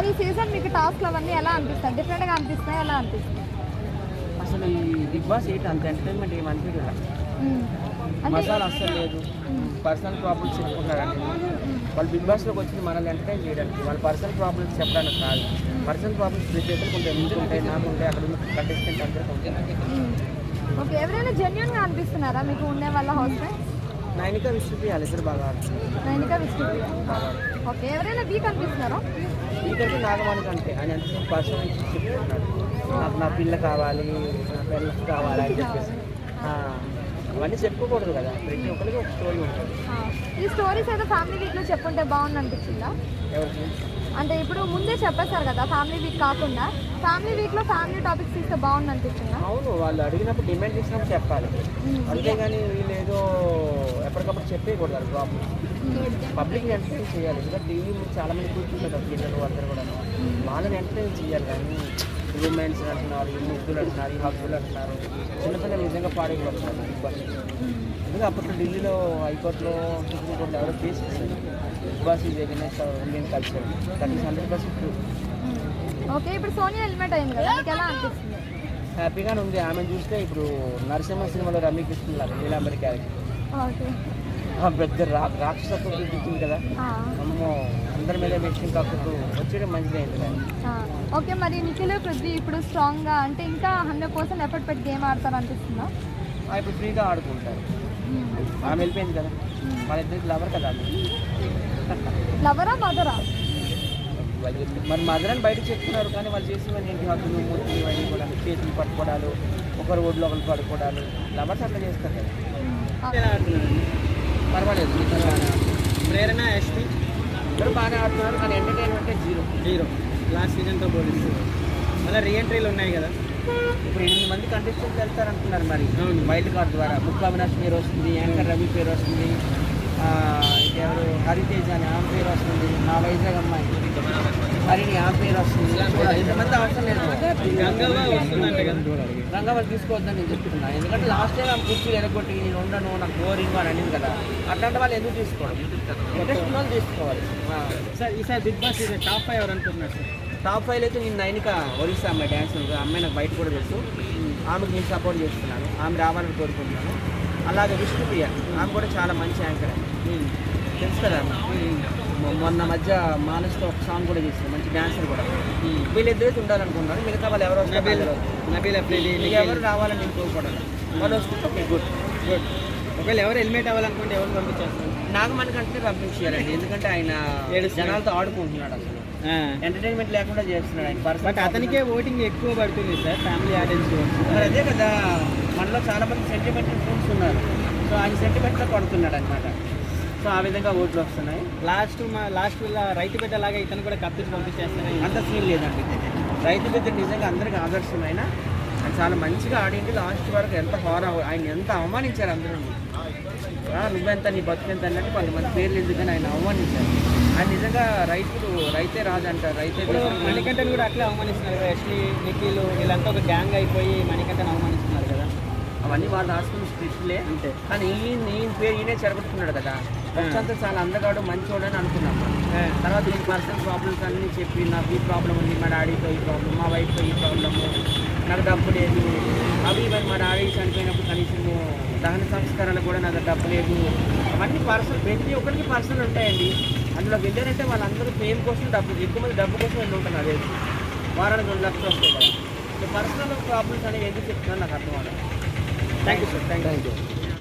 మరి ఈ సీజన్ మీకు టాస్క్లు అవన్నీ ఎలా అనిపిస్తాయి? డిఫరెంట్గా అనిపిస్తాయి ఎలా అనిపిస్తాయి అసలు ఈ బిగ్ బాస్ ఏంటి? అంత ఎంటర్టైన్మెంట్ ఏమి అనిపించదు మసాలా అస్సలు లేదు. పర్సనల్ ప్రాబ్లమ్స్ చెప్పుకుంటారండి వాళ్ళు బిగ్ బాస్లోకి వచ్చింది మనల్ని ఎంటర్టైన్ చేయడానికి వాళ్ళ పర్సనల్ ప్రాబ్లమ్స్ చెప్పడానికి కాదు. పర్సనల్ ప్రాబ్లమ్స్ ప్రతి ఒక్కరికి ఉంటాయి మీకు ఉంటాయి నాకు ఉంటాయి అక్కడ ఉన్న కంటెస్టెంట్ అందరికీ ఉంటాయి. ఓకే ఎవరైనా జెన్యున్గా అనిపిస్తున్నారా మీకు ఉండే వాళ్ళ హౌస్ ఫ్రెండ్స్ నైనిక విశ్వపి వాళ్ళిద్దరు బాగా ఆడుతున్నారు నైనిక విష్ణుప్రియ. ఓకే ఎవరైనా వీక్ అనిపిస్తున్నారా? వీకంటే నాగమానికి అంటే ఆయన ఎంత పర్సనల్ ఇష్యూస్ చెప్పుకుంటున్నాడు నాకు నా పిల్ల కావాలి నా పిల్ల కావాలి అని చెప్పేసి. అవన్నీ చెప్పుకోకూడదు కదా. ప్రతి ఒక్కరికి ఒక స్టోరీ ఉంటుంది. ఈ స్టోరీస్ ఏదో ఫ్యామిలీ వీక్లో చెప్పుంటే బాగుంది అనిపించిందా ఎవరికి? అంటే ఇప్పుడు ముందే చెప్పేశారు కదా ఫ్యామిలీ వీక్ కాకుండా. ఫ్యామిలీ వీక్లో ఫ్యామిలీ టాపిక్స్ ఇస్తే బాగుంది అనిపించిందా అవును వాళ్ళు అడిగినప్పుడు డిమాండ్ చేసినప్పుడు చెప్పాలి. అంతేగాని వీళ్ళు ఏదో చెప్పేయకూడదు వాళ్ళు ప్రాబ్లమ్ పబ్లిక్ ఎంటర్టైన్ చేయాలి. ఇంకా టీవీ చాలా మంది కూర్చుంటారు పిల్లలు అందరూ కూడా వాళ్ళని ఎంటర్టైన్ చేయాలి కానీ రూమెన్స్ అంటున్నారు ఈ ముగ్గులు అంటున్నారు ఈ హక్కులు అంటున్నారు. చిన్నపిల్లలు నిజంగా పాడైపోతున్నారు బిగ్ బాస్ ఎందుకంటే అప్పట్లో ఢిల్లీలో హైకోర్టులో సుప్రీంకోర్టులో ఎవరో case Big Boss is against Indian culture that is hundred percent true okay ఇప్పుడు సోనియా హెల్మెట్ అయింది కదా మీకు ఎలా అనిపిస్తుంది? హ్యాపీగానే ఉంది. ఆమె చూస్తే ఇప్పుడు నరసింహ సినిమాలో రమ్యకృష్ణ లాగా నీలాంబరి క్యారెక్టర్. ఓకే. పెద్ద రా రాక్షసత్వం చూపించింది కదా. అమ్మో అందరి మీద మెషిన్ కాకుండా వచ్చేయడం మంచిదైంది. ఓకే మరి నిఖిల్ పృథ్వీ ఇప్పుడు స్ట్రాంగ్గా అంటే ఇంకా హండ్రెడ్ పర్సెంట్ ఎఫర్ట్ పెట్టి గేమ్ ఆడతారు అనిపిస్తుందా? ఆ ఇప్పుడు ఫ్రీగా ఆడుకుంటారు. ఆమె వెళ్ళిపోయింది కదా. వాళ్ళిద్దరికి లవర్ కదా. లవరా మదరా? మరి మదర్ అని బయటకు చెప్తున్నారు కానీ వాళ్ళు చేసినవన్నీ ఏంటి? హక్కులు మూర్తులు ఇవన్నీ కూడా చేతులు పట్టుకోవడాలు ఒకరు ఒడ్లు ఒకరు పడుకోవడాలు. లవర్స్ అట్లా చేస్తారు కదా. పర్వాలేదు. ప్రేరణ ఎస్పీ ఇద్దరు బాగానే ఆడుతున్నారు? కానీ ఎంటర్టైన్మెంట్ జీరో హీరో లాస్ట్ సీజన్తో పోలిస్తూ. మళ్ళీ రీఎంట్రీలు ఉన్నాయి కదా. ఇప్పుడు ఎనిమిది మంది కంటెస్టెంట్స్ వెళ్తారు అంటున్నారు మరి. వైల్డ్ కార్డ్ ద్వారా. ముక్కు అవినాష్ పేరు వస్తుంది యాంకర్ రవి పేరు వస్తుంది. ఇంకెవరు? హరితేజ్ అని ఆమె పేరు వస్తుంది. నా వైజాగ్ అమ్మాయి. హరిణి ఆమె పేరు వస్తుంది. ఎంతమంది అవసరం లేదు. రంగవల్లి తీసుకోవద్దని నేను చెప్తున్నా. ఎందుకంటే లాస్ట్ టైం ఆమె కుర్చీలు ఎరగొట్టి నేను ఉండను నాకు బోరింగ్ అని అనింది కదా. అట్లాంటి వాళ్ళు ఎందుకు తీసుకోవడం? ఇంట్రెస్ట్ వాళ్ళు తీసుకోవాలి. సార్ ఈసారి బిగ్ బాస్ ఇది టాప్ ఫైవ్ ఎవరు అనుకుంటున్నారు సార్? టాప్ ఫైవ్ అయితే నేను నైనిక ఒరిస్సా అమ్మాయి డ్యాన్స్ అమ్మాయి నాకు బయట కూడా తెలుసు. ఆమెకు నేను సపోర్ట్ చేస్తున్నాను. ఆమె రావాలని కోరుకుంటున్నాను. అలాగే విష్ణుప్రియ ఆమె కూడా చాలా మంచి యాంకర్. తెలుసు కదా మొన్న మధ్య మానస్తో ఒక సాంగ్ కూడా చేసింది. మంచి డాన్సర్ కూడా. వీళ్ళిద్దరైతే ఉండాలనుకున్నాను మిగతా వాళ్ళు ఎవరు వస్తారు ఎవరు రావాలని నేను కోరుకోవడం వాళ్ళు వస్తుంటే ఓకే. Good good. ఒకవేళ ఎవరు హెల్మెట్ అవ్వాలనుకుంటే ఎవరు పంపించేస్తారు? నాగమణి కంటే పంపించారండి ఎందుకంటే ఆయన ఏడుస్తున్నాడు. జనాలతో ఆడుకుంటున్నాడు అసలు. ఎంటర్టైన్మెంట్ లేకుండా చేస్తున్నాడు ఆయన. బట్ అతనికే ఓటింగ్ ఎక్కువ పడుతుంది సార్ ఫ్యామిలీ ఆడియన్స్ మరి అదే కదా మనలో చాలా మంది సెంటిమెంటల్ ఫ్రెండ్స్ ఉన్నారు. సో ఆయన సెంటిమెంట్లో పడుతున్నాడు అనమాట సో ఆ విధంగా ఓట్లు వస్తున్నాయి. లాస్ట్ మా లాస్ట్ రైతు బిడ్డ లాగా ఇతను కూడా కప్పించి పంపించేస్తారు అంత సీన్ లేదండి రైతు పెద్ద నిజంగా అందరికి ఆదర్శమైన ఆయన చాలా మంచిగా ఆడింది. లాస్ట్ వరకు ఎంత హార ఆయన ఎంత అవమానించారు అందరూ. నువ్వెంత నీ బతుకెంత అన్నట్టు కొంతమంది పేర్లు ఎందుకని ఆయన అవమానించారు. ఆయన నిజంగా రైతులు రైతే రాజు అంటారు రైతే. మణికంఠన్ కూడా అట్లే అవమానిస్తున్నారు ఎస్లీ నిఖిల్ వీళ్ళంతా ఒక గ్యాంగ్ అయిపోయి మణికంఠన్ అవమానిస్తున్నారు కదా. అవన్నీ వాళ్ళు రాసుకున్న స్క్రిప్ట్లే. అంతే. కానీ ఈయన ఈయన పేరు ఈయనే చెరగొట్టుకున్నాడు కదా. అంతా చాలా అందగాడు మంచోడు అని అనుకున్నాం. తర్వాత ఈ పర్సనల్ ప్రాబ్లమ్స్ అన్నీ చెప్పి నాకు ఈ ప్రాబ్లం ఉంది మా డాడీతో ఈ ప్రాబ్లం మా వైఫ్తో ఈ ప్రాబ్లము నాకు డబ్బు లేదు. అవి ఇవన్నీ మా డాడీ చనిపోయినప్పుడు కనీసం దహన సంస్కారాలు కూడా నాకు డబ్బు లేదు. అవన్నీ పర్సనల్ ప్రతి ఒక్కరికి పర్సనల్ ఉంటాయండి. అందులో వెళ్ళారంటే వాళ్ళందరూ ఫేమ్ కోసం డబ్బు ఎక్కువ మంది డబ్బు కోసం వెళ్ళి ఉంటున్నారు అదే. వారానికి రెండు లక్షలు వస్తాయి కదా. పర్సనల్ ప్రాబ్లమ్స్ అనేవి ఎందుకు చెప్తున్నాను నాకు అర్థం అవ్వాలి thank you sir thank you thank you